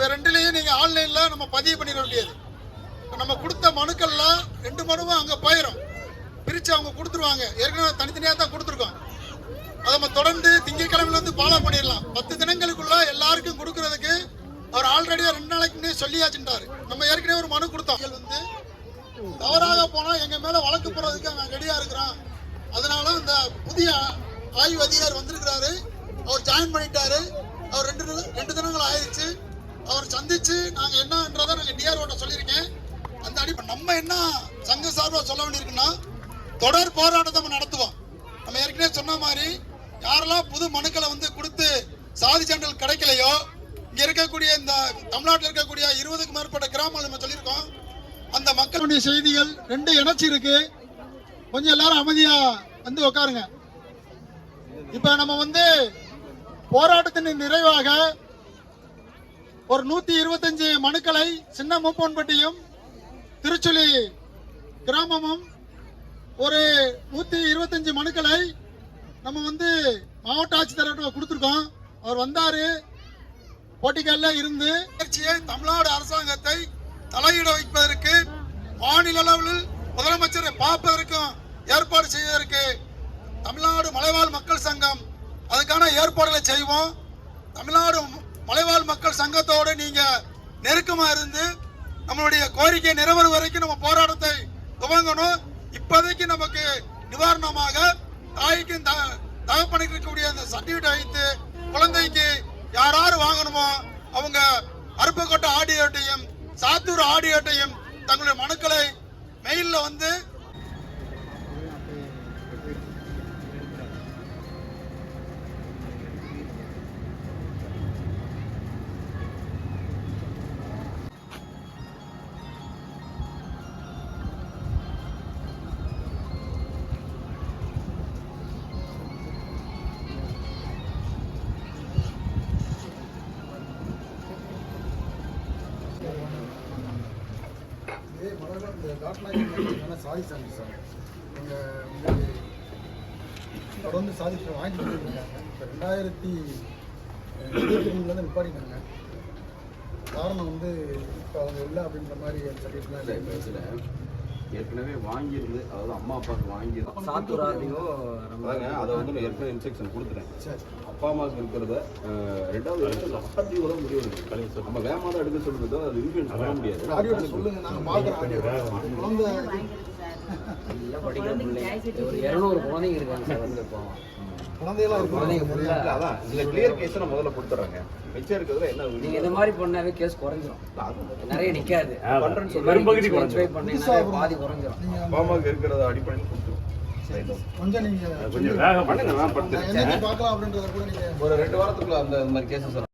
இப்போ ரெண்டுலேயும் நீங்கள் ஆன்லைனில் நம்ம பதிவு பண்ணிட வேண்டியது. இப்போ நம்ம கொடுத்த மனுக்கள்லாம் ரெண்டு மனுவும் அங்கே போயிடும் பிரித்து அவங்க கொடுத்துருவாங்க. ஏற்கனவே தனித்தனியாக தான் கொடுத்துருக்கோம். அதை நம்ம தொடர்ந்து திங்கட்கிழமையிலேருந்து ஃபாலோ பண்ணிடலாம். பத்து தினங்களுக்குள்ள எல்லாருக்கும் கொடுக்கறதுக்கு அவர் ஆல்ரெடியாக ரெண்டு நாளைக்கு முன்னே சொல்லியாச்சுட்டாரு நம்ம ஏற்கனவே ஒரு மனு கொடுத்தோம். வந்து தவறாக போனால் எங்கள் மேலே வழக்கு போடுறதுக்கு அவன் ரெடியாக இருக்கிறான். அதனால இந்த புதிய ஆய்வு அதிகாரி வந்திருக்கிறாரு. அவர் ஜாயின் பண்ணிட்டாரு. அவர் ரெண்டு ரெண்டு தினங்கள் ஆயிடுச்சு. அவர் சந்திச்சு நாங்க என்னன்றதை நாங்க டிஆர்ஓட்ட சொல்லியிருக்கேன். அந்த அடிப்படை நம்ம என்ன சங்க சார்பா சொல்ல வேண்டியிருக்குன்னா தொடர் போராட்டத்தை நம்ம நடத்துவோம். நம்ம ஏற்கனவே சொன்ன மாதிரி யாரெல்லாம் புது மனுக்களை வந்து கொடுத்து சாதி சான்றிதழ் கிடைக்கலையோ இங்க இருக்கக்கூடிய இந்த தமிழ்நாட்டில் இருக்கக்கூடிய இருபதுக்கும் மேற்பட்ட கிராமங்கள் நம்ம சொல்லியிருக்கோம். அந்த மக்களுடைய செய்திகள் ரெண்டு இணைச்சி இருக்கு கொஞ்சம் எல்லாரும் அமைதியா வந்து உட்காருங்க இப்ப நம்ம வந்து போராட்டத்தின் நிறைவாக ஒரு நூத்தி இருபத்தஞ்சு மனுக்களை சின்ன மூப்பன்பட்டியும் திருச்சுழி கிராமமும் ஒரு நூத்தி இருபத்தஞ்சு மனுக்களை நம்ம வந்து மாவட்ட ஆட்சித்தலைவர்கிட்ட கொடுத்துருக்கோம். அவர் வந்தாரு. போட்டிக்கல்ல இருந்து தமிழ்நாடு அரசாங்கத்தை தலையிட வைப்பதற்கு மாநில அளவில் முதலமைச்சரை பார்ப்பதற்கும் ஏற்பாடு செய்வதற்கு தமிழ்நாடு மலைவாழ் மக்கள் சங்கம் அதுக்கான ஏற்பாடுகளை செய்வோம். தமிழ்நாடு மலைவாழ் மக்கள் சங்கத்தோடு நீங்க நெருக்கமா இருந்து நம்மளுடைய கோரிக்கை நிறைவேறும் வரைக்கும் நம்ம போராட்டத்தை துவங்கணும். இப்போதைக்கு நமக்கு நிவாரணமாக தாய்க்கும் த- தகப்பனுக்கு இருக்கக்கூடிய அந்த சர்டிஃபிகேட் வைத்து குழந்தைக்கு யார் யார் வாங்கணுமோ அவங்க அருப்புக்கோட்டை ஆடியோட்டையும் சாத்தூர் ஆடியோட்டையும் தங்களுடைய மனுக்களை இதே முதல்ல இந்த காட்லாங்க சாதி சாமி சார் நீங்கள் வந்து தொடர்ந்து சாதி வாங்கிட்டு வந்துருக்காங்க இப்போ ரெண்டாயிரத்தி இருபத்தி மூணுலேருந்து நிப்பாட்டினாங்க காரணம் வந்து இப்போ அவங்க இல்லை அப்படின்ற மாதிரி சர்டிஃபிகேட்லாம் இல்லை, ஏற்கனவே வாங்கியிருந்து அதாவது அம்மா அப்பாவுக்கு வாங்கி சாத்தூர் ஆர்டிஓ அதாங்க அதை வந்து நான் ஏற்கனவே இன்ஸ்ட்ரக்ஷன் கொடுத்துட்டேன். சரி அப்பா அம்மாவுக்கு இருக்கிறத ரெண்டாவது இடத்துல ஆர்டிஓ தான் முடிவு எடுக்கணும். நம்ம வேகமாக தான் எடுக்க சொல்றது அது இன்ஃபுளுன்ஸ் பண்ண முடியாது. ஆடியோட நல்லா படிக்கிற பிள்ளைங்க. ஒரு இரநூறு குழந்தைங்க இருக்காங்க சார் நீங்க இந்த மாதிரி பண்ணாவே கேஸ் குறைஞ்சிரும். நிறைய நிக்காது. பாதி குறைஞ்சிரும். இருக்கிறத அடிப்படையில் கொஞ்சம் நீங்கள் கொஞ்சம் வேகம் பண்ணுங்க நான் நீங்கள் ஒரு ரெண்டு வாரத்துக்குள்ள அந்த மாதிரி கேசஸ்